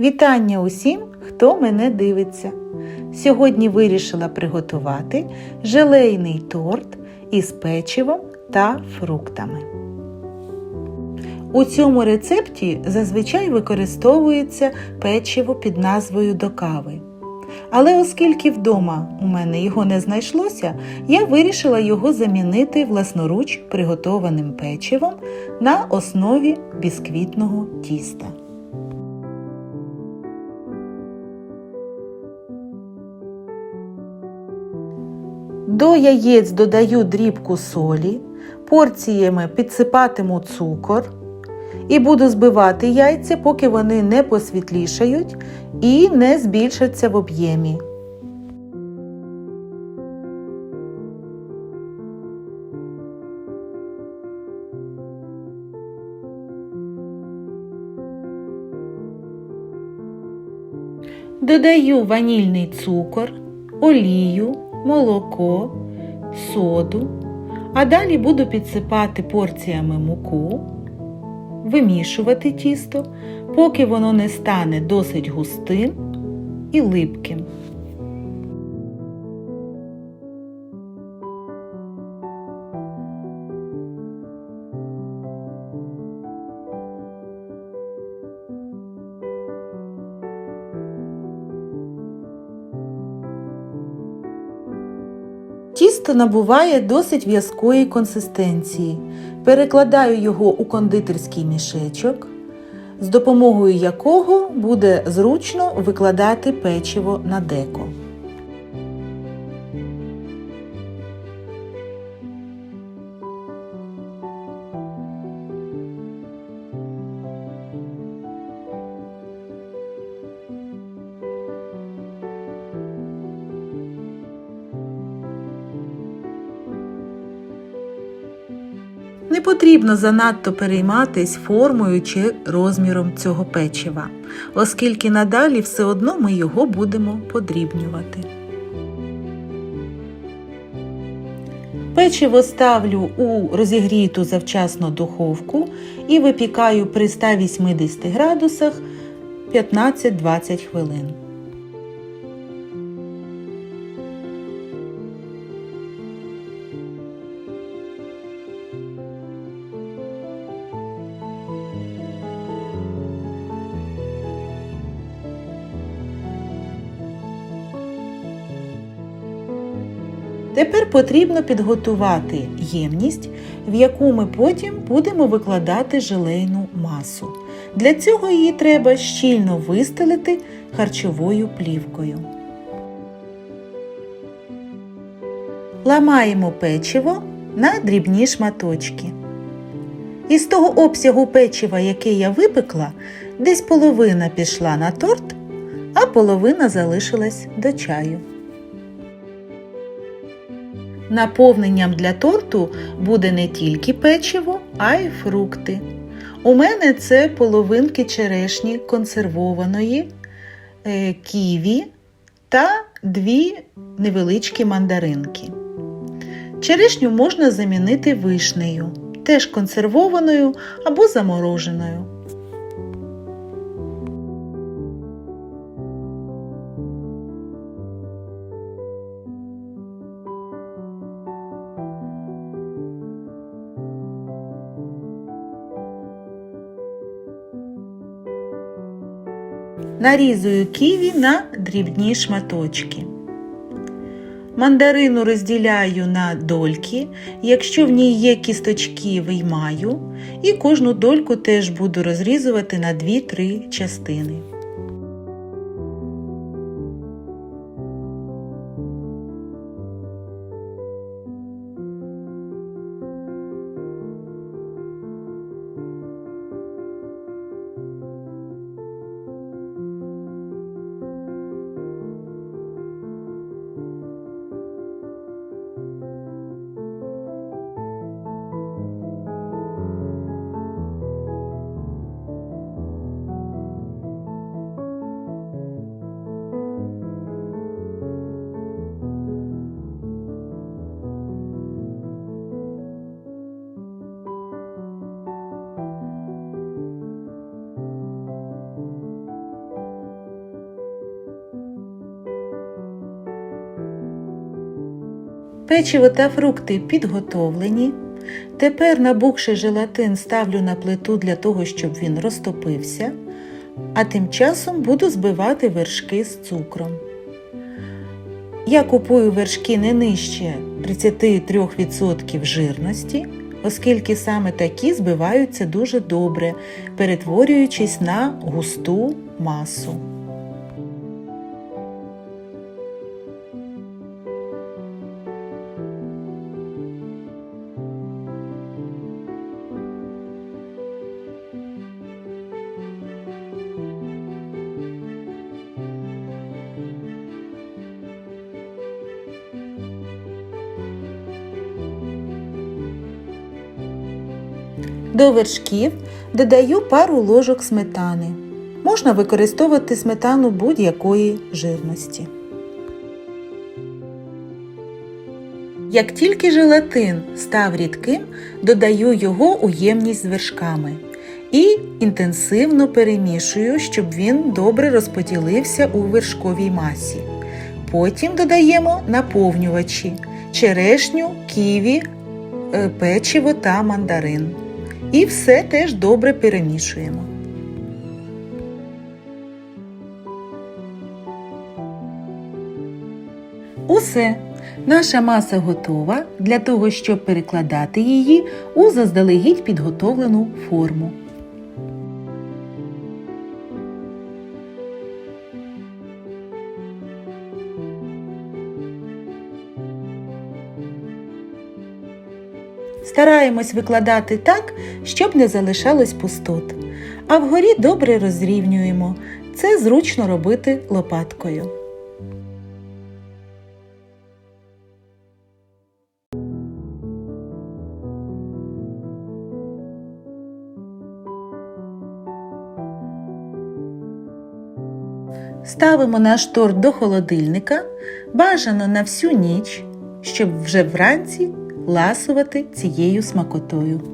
Вітання усім, хто мене дивиться. Сьогодні вирішила приготувати желейний торт із печивом та фруктами. У цьому рецепті зазвичай використовується печиво під назвою до кави. Але оскільки вдома у мене його не знайшлося, я вирішила його замінити власноруч приготованим печивом на основі бісквітного тіста. До яєць додаю дрібку солі, порціями підсипатиму цукор і буду збивати яйця, поки вони не посвітлішають і не збільшаться в об'ємі. Додаю ванільний цукор, олію, молоко, соду, а далі буду підсипати порціями муку, вимішувати тісто, поки воно не стане досить густим і липким. Тісто набуває досить в'язкої консистенції. Перекладаю його у кондитерський мішечок, з допомогою якого буде зручно викладати печиво на деко. Не потрібно занадто перейматись формою чи розміром цього печива, оскільки надалі все одно ми його будемо подрібнювати. Печиво ставлю у розігріту завчасно духовку і випікаю при 180 градусах 15-20 хвилин. Тепер потрібно підготувати ємність, в яку ми потім будемо викладати желейну масу. Для цього її треба щільно вистелити харчовою плівкою. Ламаємо печиво на дрібні шматочки. Із того обсягу печива, яке я випекла, десь половина пішла на торт, а половина залишилась до чаю. Наповненням для торту буде не тільки печиво, а й фрукти. У мене це половинки черешні консервованої, е, ківі та дві невеличкі мандаринки. Черешню можна замінити вишнею, теж консервованою або замороженою. Нарізую ківі на дрібні шматочки. Мандарину розділяю на дольки, якщо в ній є кісточки, виймаю, і кожну дольку теж буду розрізувати на 2-3 частини. Печиво та фрукти підготовлені. Тепер набухший желатин ставлю на плиту для того, щоб він розтопився, а тим часом буду збивати вершки з цукром. Я купую вершки не нижче 33% жирності, оскільки саме такі збиваються дуже добре, перетворюючись на густу масу. До вершків додаю пару ложок сметани. Можна використовувати сметану будь-якої жирності. Як тільки желатин став рідким, додаю його у ємність з вершками і інтенсивно перемішую, щоб він добре розподілився у вершковій масі. Потім додаємо наповнювачі черешню, ківі, е, печиво та мандарин. І все теж добре перемішуємо. Усе. Наша маса готова для того, щоб перекладати її у заздалегідь підготовлену форму. Стараємось викладати так, щоб не залишалось пустот. А вгорі добре розрівнюємо. Це зручно робити лопаткою. Ставимо наш торт до холодильника, бажано на всю ніч, щоб вже вранці ласувати цією смакотою.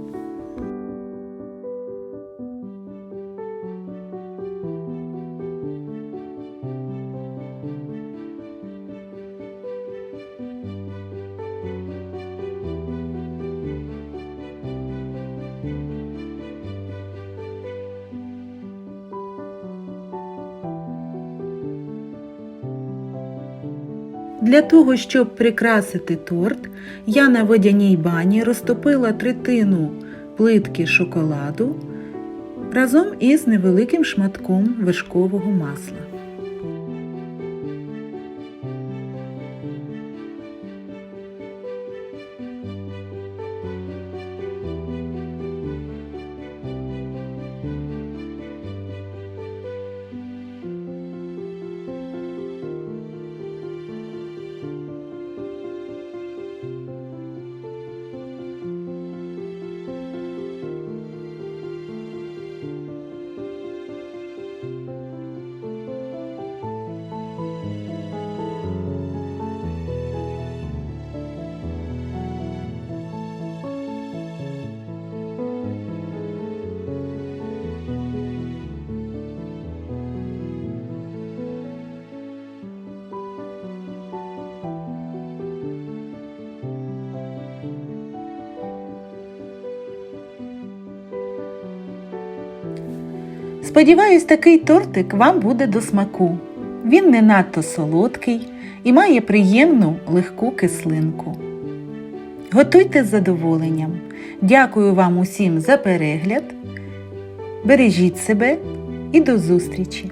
Для того, щоб прикрасити торт, я на водяній бані розтопила третину плитки шоколаду разом із невеликим шматком вершкового масла. Сподіваюсь, такий тортик вам буде до смаку. Він не надто солодкий і має приємну легку кислинку. Готуйте з задоволенням. Дякую вам усім за перегляд. Бережіть себе і до зустрічі!